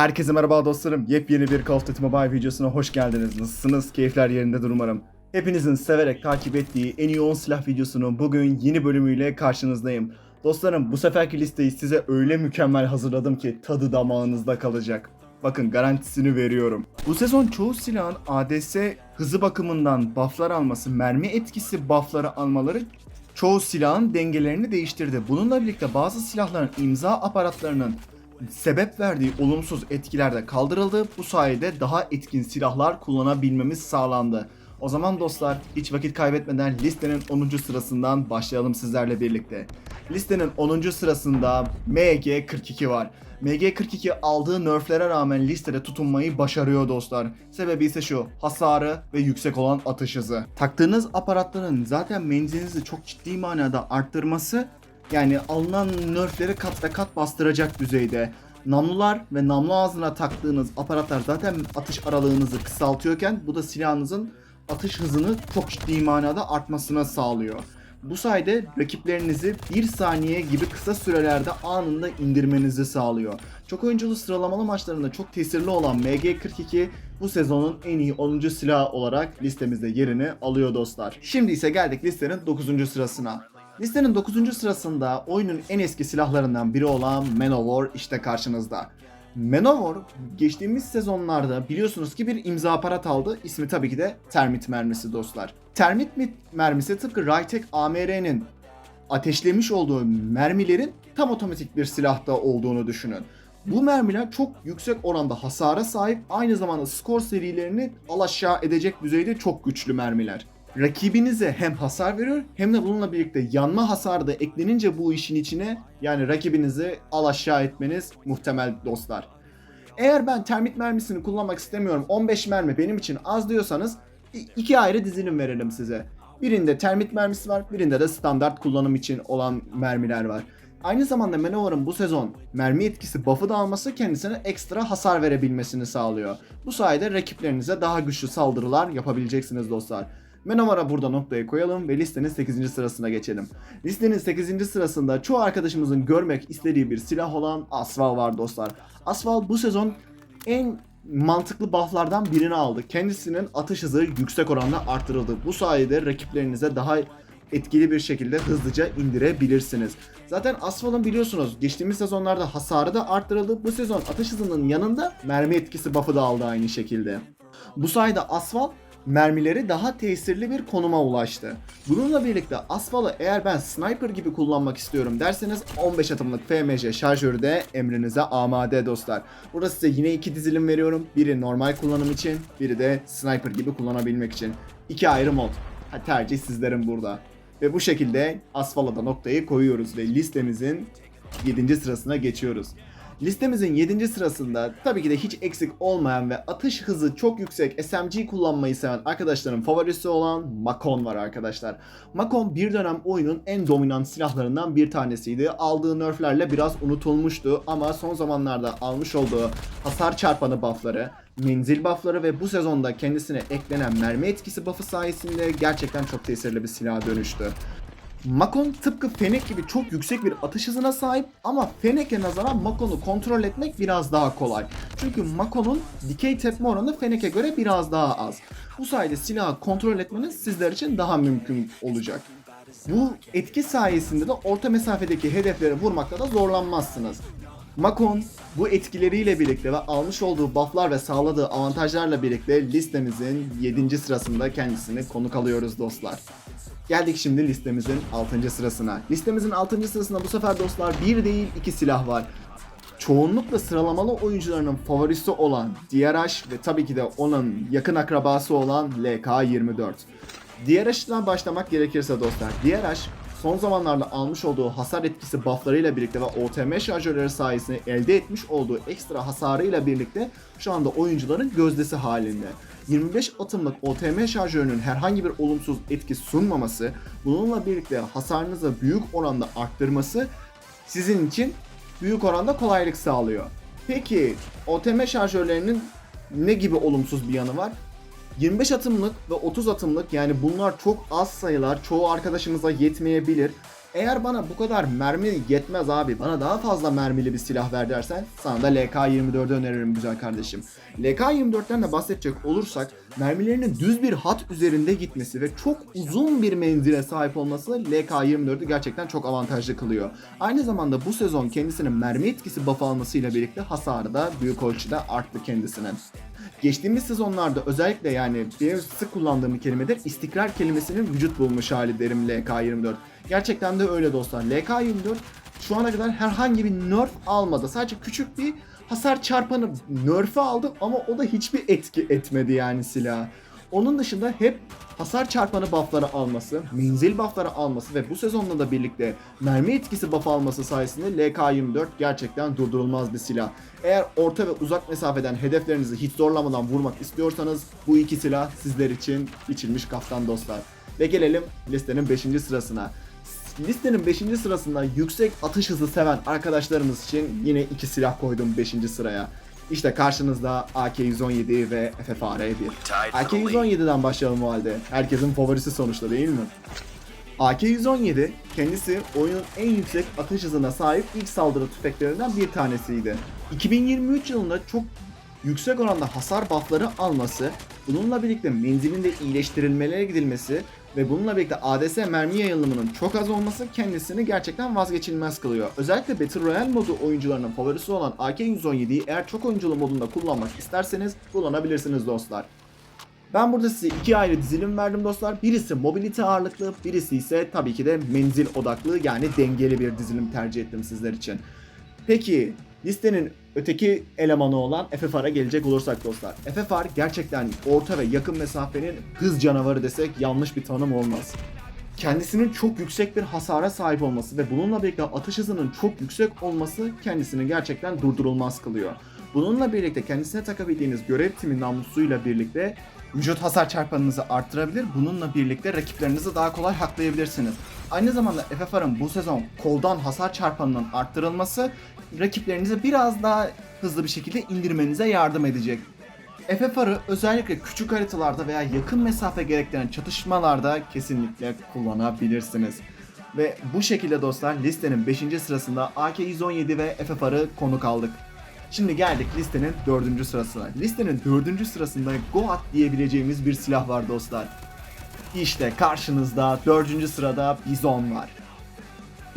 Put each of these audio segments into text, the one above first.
Herkese merhaba dostlarım. Yepyeni bir Call of Duty Mobile videosuna hoş geldiniz. Nasılsınız? Keyifler yerindedir umarım. Hepinizin severek takip ettiği en iyi 10 silah videosunun bugün yeni bölümüyle karşınızdayım. Dostlarım bu seferki listeyi size öyle mükemmel hazırladım ki tadı damağınızda kalacak. Bakın garantisini veriyorum. Bu sezon çoğu silahın ADS hızı bakımından bufflar alması, mermi etkisi buffları almaları çoğu silahın dengelerini değiştirdi. Bununla birlikte bazı silahların imza aparatlarının sebep verdiği olumsuz etkiler de kaldırıldı. Bu sayede daha etkin silahlar kullanabilmemiz sağlandı. O zaman dostlar hiç vakit kaybetmeden listenin 10. sırasından başlayalım sizlerle birlikte. Listenin 10. sırasında MG42 var. MG42 aldığı nerflere rağmen listede tutunmayı başarıyor dostlar. Sebebi ise şu, hasarı ve yüksek olan atış hızı. Taktığınız aparatların zaten menzilinizi çok ciddi manada arttırması yani alınan nerfleri kat ve kat bastıracak düzeyde. Namlular ve namlu ağzına taktığınız aparatlar zaten atış aralığınızı kısaltıyorken bu da silahınızın atış hızını çok ciddi manada artmasına sağlıyor. Bu sayede rakiplerinizi 1 saniye gibi kısa sürelerde anında indirmenizi sağlıyor. Çok oyunculu sıralamalı maçlarında çok tesirli olan MG42 bu sezonun en iyi 10. silahı olarak listemizde yerini alıyor dostlar. Şimdi ise geldik listenin 9. sırasına. Listenin 9. sırasında oyunun en eski silahlarından biri olan Manowar işte karşınızda. Manowar geçtiğimiz sezonlarda biliyorsunuz ki bir imza aparat aldı. İsmi tabii ki de termit mermisi dostlar. Termit mi- mermisi tıpkı Rytek AMR'nin ateşlemiş olduğu mermilerin tam otomatik bir silahta olduğunu düşünün. Bu mermiler çok yüksek oranda hasara sahip, aynı zamanda skor serilerini alaşağı edecek düzeyde çok güçlü mermiler. Rakibinize hem hasar veriyor hem de bununla birlikte yanma hasarı da eklenince bu işin içine yani rakibinizi alaşağı etmeniz muhtemel dostlar. Eğer ben termit mermisini kullanmak istemiyorum 15 mermi benim için az diyorsanız iki ayrı dizilim verelim size. Birinde termit mermisi var, birinde de standart kullanım için olan mermiler var. Aynı zamanda Manowar'ın bu sezon mermi etkisi buff'ı da alması kendisine ekstra hasar verebilmesini sağlıyor. Bu sayede rakiplerinize daha güçlü saldırılar yapabileceksiniz dostlar. Manowar'a burada noktayı koyalım ve listenin 8. sırasına geçelim. Listenin 8. sırasında çoğu arkadaşımızın görmek istediği bir silah olan Asval var dostlar. Asval bu sezon en mantıklı bufflardan birini aldı. Kendisinin atış hızı yüksek oranda arttırıldı. Bu sayede rakiplerinize daha etkili bir şekilde hızlıca indirebilirsiniz. Zaten Asfal'ın biliyorsunuz geçtiğimiz sezonlarda hasarı da arttırıldı. Bu sezon atış hızının yanında mermi etkisi buff'ı da aldı aynı şekilde. Bu sayede Asfal mermileri daha tesirli bir konuma ulaştı. Bununla birlikte Asfal'ı eğer ben sniper gibi kullanmak istiyorum derseniz 15 atımlık FMC şarjörü de emrinize amade dostlar. Burada size yine iki dizilim veriyorum. Biri normal kullanım için, biri de sniper gibi kullanabilmek için. İki ayrı mod. Ha, tercih sizlerin burada. Ve bu şekilde Asfal'a da noktayı koyuyoruz ve listemizin 7. sırasına geçiyoruz. Listemizin 7. sırasında tabii ki de hiç eksik olmayan ve atış hızı çok yüksek SMG kullanmayı seven arkadaşların favorisi olan Makon var arkadaşlar. Makon bir dönem oyunun en dominant silahlarından bir tanesiydi. Aldığı nerflerle biraz unutulmuştu ama son zamanlarda almış olduğu hasar çarpanı buffları, menzil buffları ve bu sezonda kendisine eklenen mermi etkisi buffı sayesinde gerçekten çok tesirli bir silaha dönüştü. Makon tıpkı Fennec gibi çok yüksek bir atış hızına sahip ama Fennec'e nazaran Makon'u kontrol etmek biraz daha kolay. Çünkü Makon'un dikey tepme oranı Fennec'e göre biraz daha az. Bu sayede silahı kontrol etmeniz sizler için daha mümkün olacak. Bu etki sayesinde de orta mesafedeki hedefleri vurmakta da zorlanmazsınız. Makon bu etkileriyle birlikte ve almış olduğu bufflar ve sağladığı avantajlarla birlikte listemizin 7. sırasında kendisini konuk alıyoruz dostlar. Geldik şimdi listemizin 6. sırasına. Listemizin 6. sırasında bu sefer dostlar bir değil iki silah var. Çoğunlukla sıralamalı oyuncularının favorisi olan DRH ve tabii ki de onun yakın akrabası olan LK24. DRH'dan başlamak gerekirse dostlar. DRH son zamanlarda almış olduğu hasar etkisi bufflarıyla birlikte ve OTM şarjörleri sayesinde elde etmiş olduğu ekstra hasarıyla birlikte şu anda oyuncuların gözdesi halinde. 25 atımlık OTM şarjörünün herhangi bir olumsuz etki sunmaması, bununla birlikte hasarınızı büyük oranda arttırması sizin için büyük oranda kolaylık sağlıyor. Peki OTM şarjörlerinin ne gibi olumsuz bir yanı var? 25 atımlık ve 30 atımlık yani bunlar çok az sayılar. Çoğu arkadaşımıza yetmeyebilir. Eğer bana bu kadar mermi yetmez abi, bana daha fazla mermili bir silah ver dersen sana da LK24'ü öneririm güzel kardeşim. LK24'ten de bahsedecek olursak mermilerinin düz bir hat üzerinde gitmesi ve çok uzun bir menzile sahip olması LK24'ü gerçekten çok avantajlı kılıyor. Aynı zamanda bu sezon kendisinin mermi etkisi buff almasıyla birlikte hasarı da büyük ölçüde arttı kendisinin. Geçtiğimiz sezonlarda özellikle yani benim sık kullandığım bir kelimedir istikrar kelimesinin vücut bulmuş hali derim LK24. Gerçekten de öyle dostlar. LK24 şu ana kadar herhangi bir nerf almadı. Sadece küçük bir hasar çarpanı nerf'e aldı ama o da hiçbir etki etmedi yani silah. Onun dışında hep hasar çarpanı buffları alması, menzil buffları alması ve bu sezonla da birlikte mermi etkisi buff alması sayesinde LK24 gerçekten durdurulmaz bir silah. Eğer orta ve uzak mesafeden hedeflerinizi hiç zorlamadan vurmak istiyorsanız bu iki silah sizler için biçilmiş kaftan dostlar. Ve gelelim listenin 5. sırasına. Listenin 5. sırasında yüksek atış hızı seven arkadaşlarımız için yine iki silah koydum 5. sıraya. İşte karşınızda AK-117 ve FFR-1. AK-117'den başlayalım o halde. Herkesin favorisi sonuçta değil mi? AK-117 kendisi oyunun en yüksek atış hızına sahip ilk saldırı tüfeklerinden bir tanesiydi. 2023 yılında çok yüksek oranda hasar buffları alması, bununla birlikte menzilinde iyileştirilmelere gidilmesi ve bununla birlikte ADS mermi yayılımının çok az olması kendisini gerçekten vazgeçilmez kılıyor. Özellikle Battle Royale modu oyuncularının favorisi olan AK-117'yi eğer çok oyunculu modunda kullanmak isterseniz kullanabilirsiniz dostlar. Ben burada size iki ayrı dizilim verdim dostlar. Birisi mobility ağırlıklı, birisi ise tabii ki de menzil odaklı yani dengeli bir dizilim tercih ettim sizler için. Peki listenin öteki elemanı olan FFR'a gelecek olursak dostlar. FFR gerçekten orta ve yakın mesafenin hız canavarı desek yanlış bir tanım olmaz. Kendisinin çok yüksek bir hasara sahip olması ve bununla birlikte atış hızının çok yüksek olması kendisini gerçekten durdurulmaz kılıyor. Bununla birlikte kendisine takabildiğiniz görev timi namlusuyla birlikte vücut hasar çarpanınızı arttırabilir. Bununla birlikte rakiplerinizi daha kolay haklayabilirsiniz. Aynı zamanda FFR'ın bu sezon koldan hasar çarpanının arttırılması rakiplerinizi biraz daha hızlı bir şekilde indirmenize yardım edecek. FFR'ı özellikle küçük haritalarda veya yakın mesafe gerektiren çatışmalarda kesinlikle kullanabilirsiniz. Ve bu şekilde dostlar listenin 5. sırasında AK-117 ve FFR'ı konuk aldık. Şimdi geldik listenin 4. sırasına. Listenin 4. sırasında Goat diyebileceğimiz bir silah var dostlar. İşte karşınızda 4. sırada Bizon var.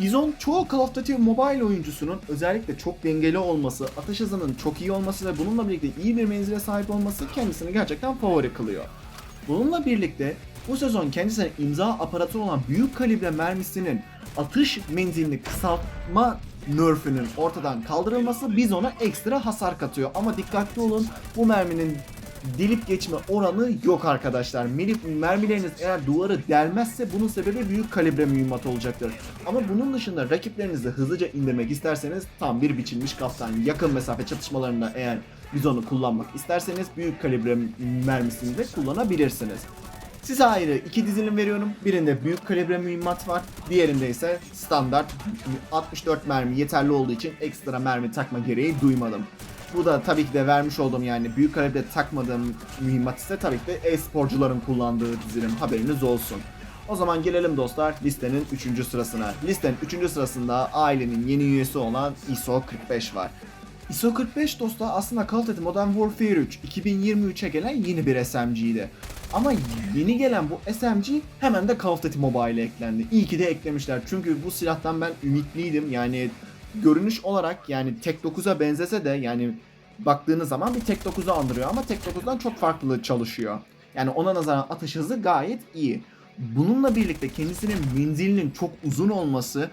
Bizon çoğu Call of Duty Mobile oyuncusunun özellikle çok dengeli olması, atış hızının çok iyi olması ve bununla birlikte iyi bir menzile sahip olması kendisini gerçekten favori kılıyor. Bununla birlikte bu sezon kendisine imza aparatı olan büyük kalibre mermisinin atış menzilini kısaltma nerf'ünün ortadan kaldırılması Bizon'a ekstra hasar katıyor. Ama dikkatli olun bu merminin delip geçme oranı yok arkadaşlar. Melif mermileriniz eğer duvarı delmezse bunun sebebi büyük kalibre mühimmat olacaktır. Ama bunun dışında rakiplerinizi hızlıca indirmek isterseniz tam bir biçilmiş kaptan. Yakın mesafe çatışmalarında eğer bizonu kullanmak isterseniz büyük kalibre mermisini de kullanabilirsiniz. Size ayrı iki dizilim veriyorum. Birinde büyük kalibre mühimmat var. Diğerinde ise standart 64 mermi yeterli olduğu için ekstra mermi takma gereği duymadım. Bu da tabii ki de vermiş olduğum yani büyük kalibre takmadığım mühimmat ise tabii ki de e-sporcuların kullandığı dizilim haberiniz olsun. O zaman gelelim dostlar listenin 3. sırasına. Listenin 3. sırasında ailenin yeni üyesi olan ISO 45 var. ISO 45 dostlar aslında Call of Duty Modern Warfare 3 2023'e gelen yeni bir SMG'ydi. Ama yeni gelen bu SMG hemen de Call of Duty Mobile'e eklendi. İyi ki de eklemişler çünkü bu silahtan ben ümitliydim. Yani görünüş olarak yani Tek 9'a benzese de yani baktığınız zaman bir Tek 9'u andırıyor ama Tek 9'dan çok farklı çalışıyor. Yani ona nazaran atış hızı gayet iyi. Bununla birlikte kendisinin menzilinin çok uzun olması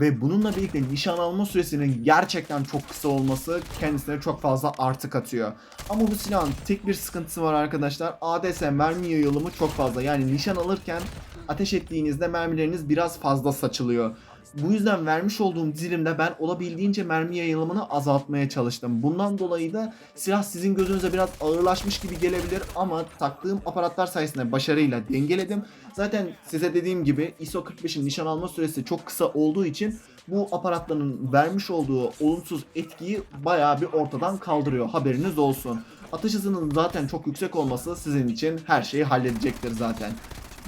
ve bununla birlikte nişan alma süresinin gerçekten çok kısa olması kendisine çok fazla artı katıyor. Ama bu silahın tek bir sıkıntısı var arkadaşlar. ADS mermi yayılımı çok fazla. Yani nişan alırken ateş ettiğinizde mermileriniz biraz fazla saçılıyor. Bu yüzden vermiş olduğum dizilimde ben olabildiğince mermi yayılımını azaltmaya çalıştım. Bundan dolayı da silah sizin gözünüze biraz ağırlaşmış gibi gelebilir ama taktığım aparatlar sayesinde başarıyla dengeledim. Zaten size dediğim gibi ISO 45'in nişan alma süresi çok kısa olduğu için bu aparatların vermiş olduğu olumsuz etkiyi bayağı bir ortadan kaldırıyor. Haberiniz olsun. Atış hızının zaten çok yüksek olması sizin için her şeyi halledecektir zaten.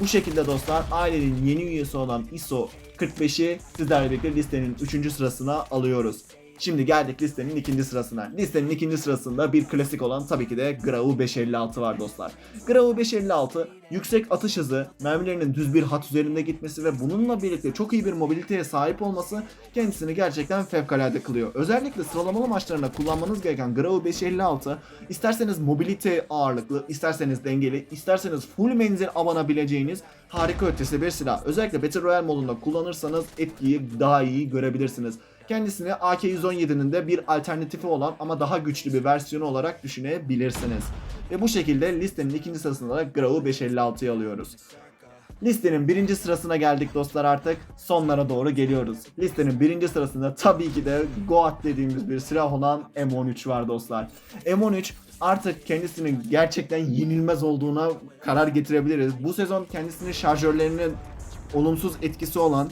Bu şekilde dostlar ailenin yeni üyesi olan ISO 45'i sizlerle birlikte listenin 3. sırasına alıyoruz. Şimdi geldik listenin ikinci sırasına. Listenin ikinci sırasında bir klasik olan tabii ki de Grau 556 var dostlar. Grau 556 yüksek atış hızı, mermilerinin düz bir hat üzerinde gitmesi ve bununla birlikte çok iyi bir mobiliteye sahip olması kendisini gerçekten fevkalade kılıyor. Özellikle sıralamalı maçlarında kullanmanız gereken Grau 556 isterseniz mobilite ağırlıklı, isterseniz dengeli, isterseniz full menzil abanabileceğiniz harika ötesi bir silah. Özellikle Battle Royale modunda kullanırsanız etkiyi daha iyi görebilirsiniz. Kendisini AK-117'nin de bir alternatifi olan ama daha güçlü bir versiyonu olarak düşünebilirsiniz. Ve bu şekilde listenin ikinci sırasında da Grau 556'yı alıyoruz. Listenin birinci sırasına geldik dostlar artık. Sonlara doğru geliyoruz. Listenin birinci sırasında tabii ki de Goat dediğimiz bir silah olan M13 var dostlar. M13 artık kendisinin gerçekten yenilmez olduğuna karar getirebiliriz. Bu sezon kendisinin şarjörlerinin olumsuz etkisi olan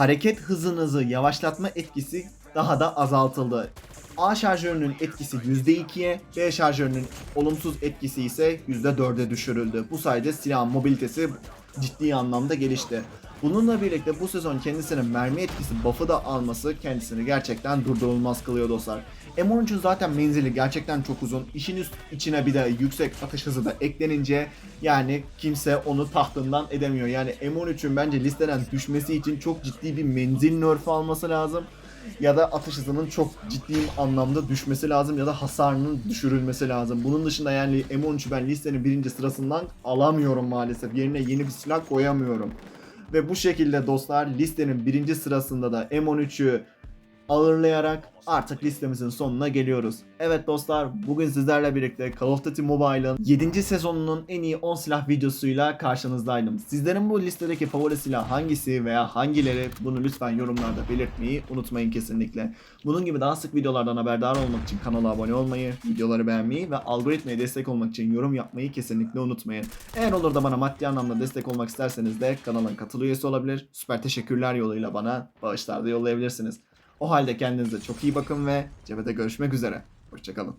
hareket hızınızı yavaşlatma etkisi daha da azaltıldı. A şarjörünün etkisi %2'ye, B şarjörünün olumsuz etkisi ise %4'e düşürüldü. Bu sayede silahın mobilitesi ciddi anlamda gelişti. Bununla birlikte bu sezon kendisine mermi etkisi buff'ı da alması kendisini gerçekten durdurulmaz kılıyor dostlar. M13'ün zaten menzili gerçekten çok uzun. İşin üst içine bir de yüksek atış hızı da eklenince yani kimse onu tahtından edemiyor. Yani M13'ün bence listeden düşmesi için çok ciddi bir menzil nerf'ü alması lazım ya da atış hızının çok ciddi anlamda düşmesi lazım ya da hasarının düşürülmesi lazım. Bunun dışında yani M13'ü ben listenin birinci sırasından alamıyorum maalesef. Yerine yeni bir silah koyamıyorum. Ve bu şekilde dostlar listenin birinci sırasında da M13'ü ağırlayarak artık listemizin sonuna geliyoruz. Evet dostlar bugün sizlerle birlikte Call of Duty Mobile'ın 7. sezonunun en iyi 10 silah videosuyla karşınızdaydım. Sizlerin bu listedeki favori silah hangisi veya hangileri bunu lütfen yorumlarda belirtmeyi unutmayın kesinlikle. Bunun gibi daha sık videolardan haberdar olmak için kanala abone olmayı, videoları beğenmeyi ve algoritmaya destek olmak için yorum yapmayı kesinlikle unutmayın. Eğer olur da bana maddi anlamda destek olmak isterseniz de kanalın katıl üyesi olabilir. Süper teşekkürler yoluyla bana bağışlar da yollayabilirsiniz. O halde kendinize çok iyi bakın ve cephede görüşmek üzere. Hoşçakalın.